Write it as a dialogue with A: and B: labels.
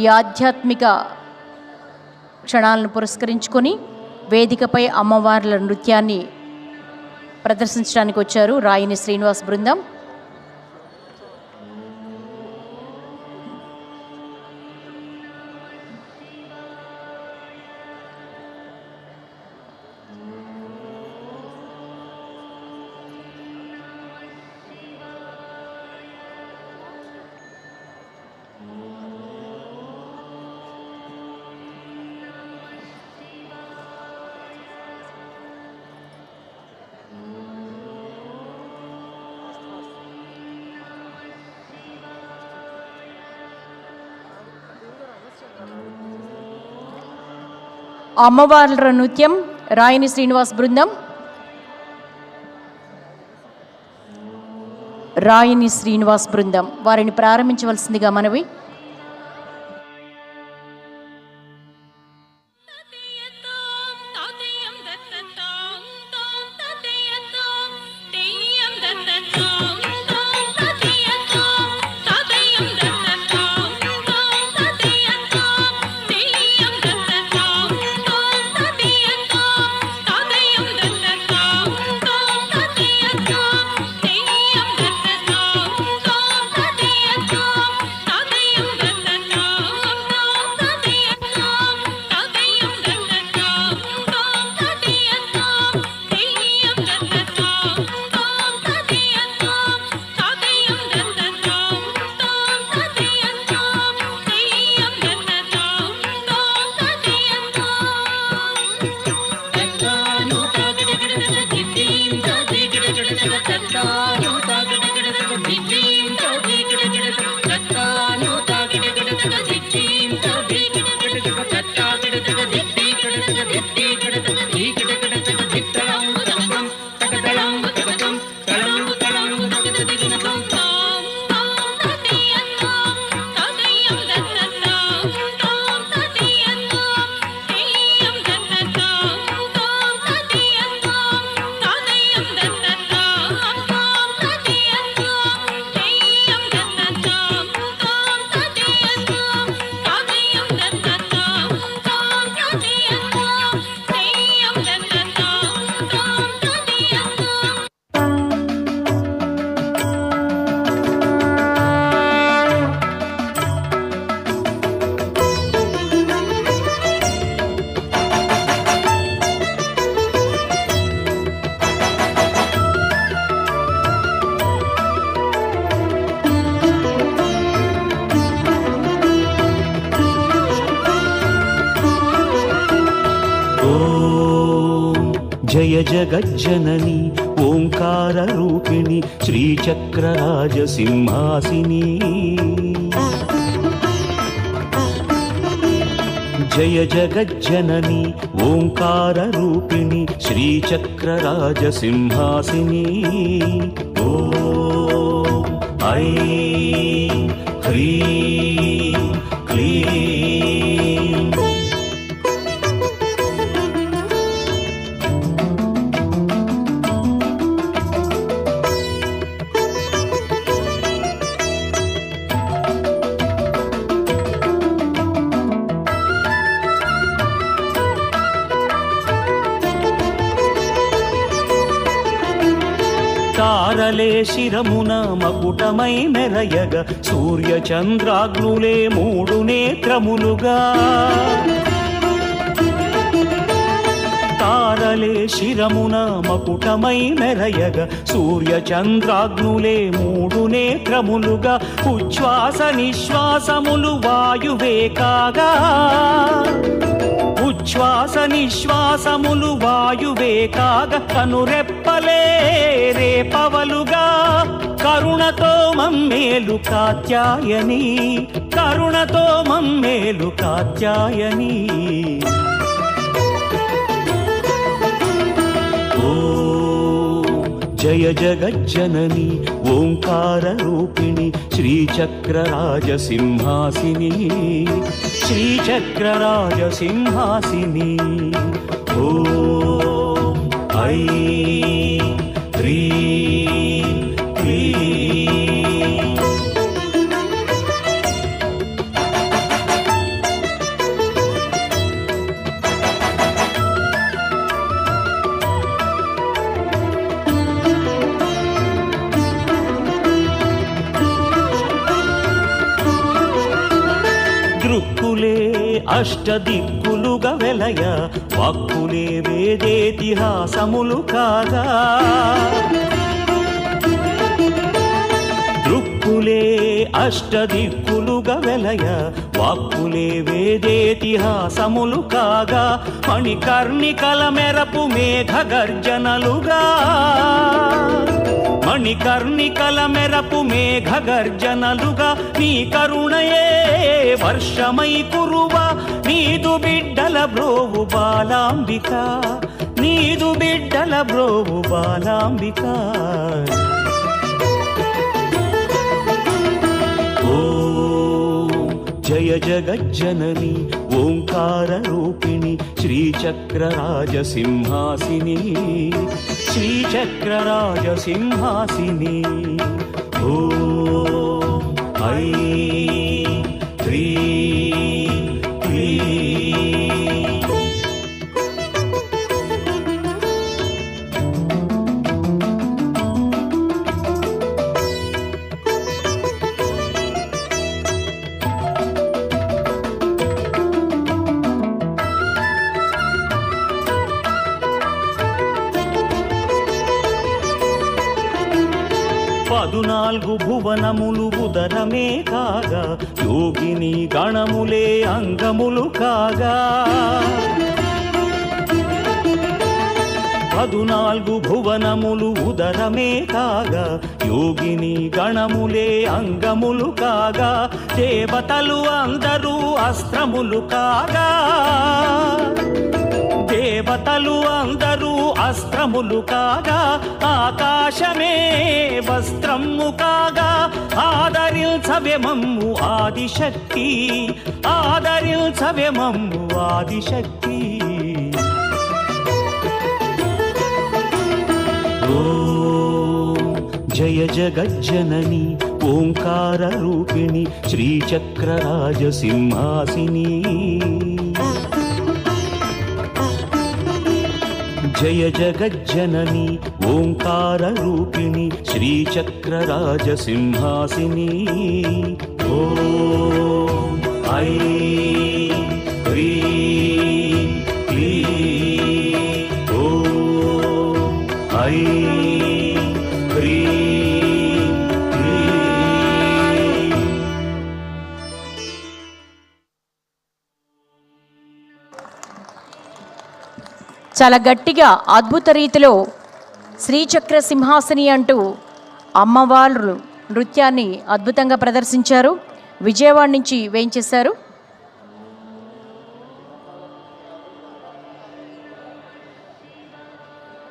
A: ఈ ఆధ్యాత్మిక క్షణాలను పురస్కరించుకొని వేదికపై అమ్మవార్ల నృత్యాన్ని ప్రదర్శించడానికి వచ్చారు రాయిని శ్రీనివాస్ బృందం. అమ్మవార్ల నృత్యం రాయిని శ్రీనివాస్ బృందం. రాయిని శ్రీనివాస్ బృందం. వారిని ప్రారంభించవలసిందిగా మనవి.
B: ఓం జగజ్జనని ఓంకార రూపిణి శ్రీచక్రరాజ సింహాసిని జయ జగజ్జనని ఓంకార రూపిణి శ్రీచక్రరాజ సింహాసిని ఓ ఐ హ్రీ తారలే శిరమున మకుటమై మెరయగ సూర్య చంద్రాగ్నులే మూడు నేత్రములుగా. తారలే శిరమున మకుటమై మెరయగ సూర్య చంద్రాగ్నులే మూడు నేత్రములుగా. ఉచ్ఛ్వాస నిశ్వాసములు వాయువే కాగా. ఉచ్ఛ్వాస నిశ్వాసములు వాయువే కాగ కనురెప్పలే రేపవలుగా కరుణతో మమ్మేలు కాత్యాయని. కరుణతో మమ్మేలు కాత్యాయని. జయ జగజ్జనని ఓంకార రూపిణి శ్రీచక్రరాజ సింహాసిని శ్రీచక్రరాజ సింహాసిని ఓం ఐ group. క్లీం అష్టదిక్కులుగా వెలయ వాక్కులే వేదేతిహాసములు కాగా దృక్కులే అష్టదిక్కులుగా వెలయ వాక్కులే వేదేతిహాసములు కాగా మణికర్ణికల మెరపు మేఘ గర్జనలుగా మణికర్ణికల మెరపు మేఘ గర్జనలుగా నీ కరుణయే వర్షమై కురువ నీదు బిడ్డల బ్రోవు బాలాంబిక. నీదు బిడ్డల బ్రోవు బాలాంబిక. జయ జగజ్జనని ఓంకార రూపిణి శ్రీచక్రరాజ సింహాసిని శ్రీచక్రరాజ సింహాసిని ఓ ఐ భువనములు ఉదరమే కాగా యోగిని గణములే అంగములు కాగా. పదునాలుగు భువనములు ఉదరమే కాగా యోగిని గణములే అంగములు కాగా దేవతలు అందరూ అస్త్రములు కాగా. దేవతలు వస్త్రములు కాగా ఆకాశమే వస్త్రము కాగా ఆదరించవే మమ్ము ఆదిశక్తి ఆదరించవే మమ్ము ఆదిశక్తి. జయ జగజ్జనని ఓంకార రూపిణి శ్రీచక్రరాజ సింహాసిని. జయ జగజ్జనని ఓంకార రూపిణి శ్రీచక్రరాజసింహాసిని. ఓం ఐ హ్రీం క్లీం ఓం ఐ
A: చాలా గట్టిగా అద్భుత రీతిలో శ్రీచక్ర సింహాసని అంటూ అమ్మవారు నృత్యాన్ని అద్భుతంగా ప్రదర్శించారు. విజయవాడ నుంచి వేయించేశారు.